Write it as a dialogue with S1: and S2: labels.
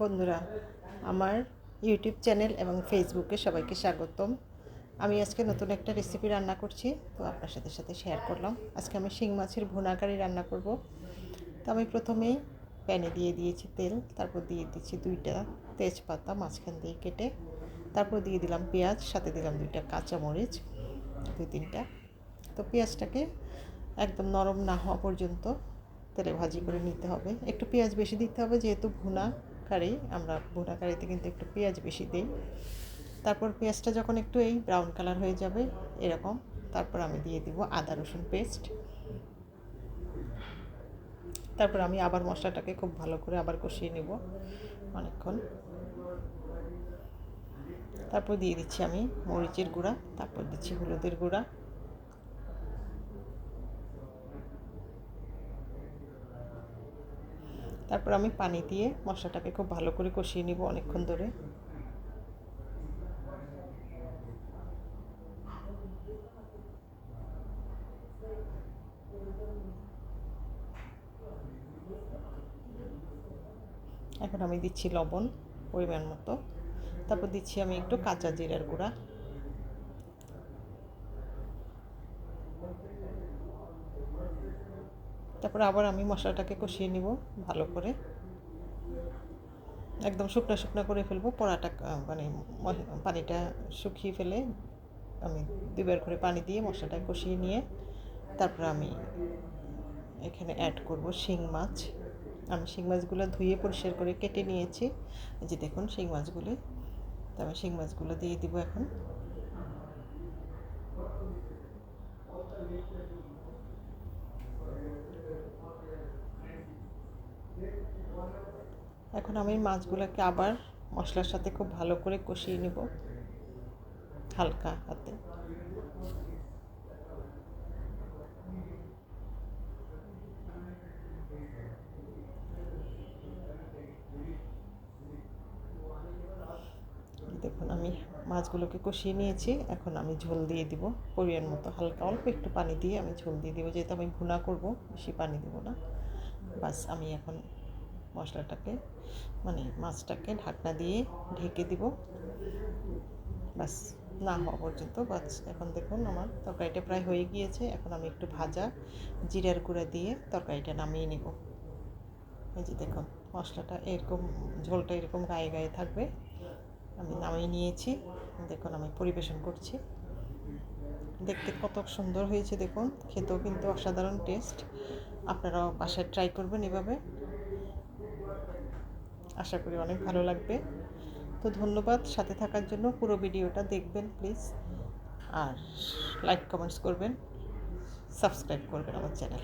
S1: বন্ধুরা, আমার YouTube channel এবং ফেসবুকে সবাইকে স্বাগতম। আমি আজকে নতুন একটা রেসিপি রান্না করছি, তো আপনার সাথে সাথে শেয়ার করলাম। আজকে আমি শিং মাছের ভুনা কারি রান্না করব। তো আমি প্রথমেই প্যানে দিয়ে দিয়েছি তেল, তারপর দিয়ে দিচ্ছি দুইটা তেজপাতা মাঝখান দিয়ে কেটে, তারপর দিয়ে দিলাম পেঁয়াজ, সাথে দিলাম দুইটা কাঁচামরিচ, দুই তিনটা। তো পেঁয়াজটাকে একদম নরম না হওয়া পর্যন্ত তেলে ভাজি করে নিতে হবে। একটু পেঁয়াজ বেশি দিতে হবে, যেহেতু ভুনা কারি আমরা ভুনা কারিতে কিন্তু একটু পেঁয়াজ বেশি দিই। তারপর পেঁয়াজটা যখন একটু এই ব্রাউন কালার হয়ে যাবে, এরকম, তারপর আমি দিয়ে দিব আদা, রসুন পেস্ট তারপর আমি আবার মশলাটাকে খুব ভালো করে আবার কষিয়ে নেব অনেকক্ষণ। তারপর দিয়ে দিচ্ছি আমি মরিচের গুঁড়া, তারপর দিচ্ছি হলুদের গুঁড়া। তারপর আমি পানি দিয়ে মশলাটাকে খুব ভালো করে কষিয়ে নিব অনেকক্ষণ ধরে। এখন আমি দিচ্ছি লবণ, পরিমাণ মতো। তারপর দিচ্ছি আমি একটু কাঁচা জিরার গুঁড়া। তারপর আবার আমি মশলাটাকে কষিয়ে নিব ভালো করে। একদম শুকনো শুকনো করে ফেলব, পড়াটা মানে পানিটা শুকিয়ে ফেলে আমি দুবার করে পানি দিয়ে মশলাটা কষিয়ে নিয়ে তারপর আমি এখানে অ্যাড করব শিং মাছ। আমি শিং মাছগুলো ধুয়ে পরিষ্কার করে কেটে নিয়েছি। যে দেখুন শিং মাছগুলি, তো আমি শিং মাছগুলো দিয়ে দিব এখন। এখন আমি মাছগুলোকে আবার মশলার সাথে খুব ভালো করে কষিয়ে নেব হালকা হাতে। দেখুন, আমি মাছগুলোকে কষিয়ে নিয়েছি। এখন আমি ঝোল দিয়ে দিব পরিমাণ মতো। হালকা, অল্প একটু পানি দিয়ে আমি ঝোল দিয়ে দিব। যেহেতু আমি ভুনা করব, বেশি পানি দেবো না। বাস আমি এখন মশলাটাকে মানে মাছটাকে ঢাকনা দিয়ে ঢেকে দিব। বাস না হওয়া পর্যন্ত, বাস এখন দেখুন আমার তরকারিটা প্রায় হয়ে গিয়েছে। এখন আমি একটু ভাজা জিরার গুঁড়া দিয়ে তরকারিটা নামিয়ে নেব। এই যে দেখুন, মশলাটা এরকম, ঝোলটা এরকম গায়ে গায়ে থাকবে। আমি নামিয়ে নিয়েছি। দেখুন আমি পরিবেশন করছি। দেখতে কত সুন্দর হয়েছে দেখুন। খেতেও কিন্তু অসাধারণ টেস্ট আপনারাও বাসায় ট্রাই করবেন এভাবে। আশা করি অনেক ভালো লাগবে। তো ধন্যবাদ। সাথে থাকার জন্য পুরো ভিডিওটা দেখবেন প্লিজ আর লাইক কমেন্টস করবেন। সাবস্ক্রাইব করবেন আমার চ্যানেল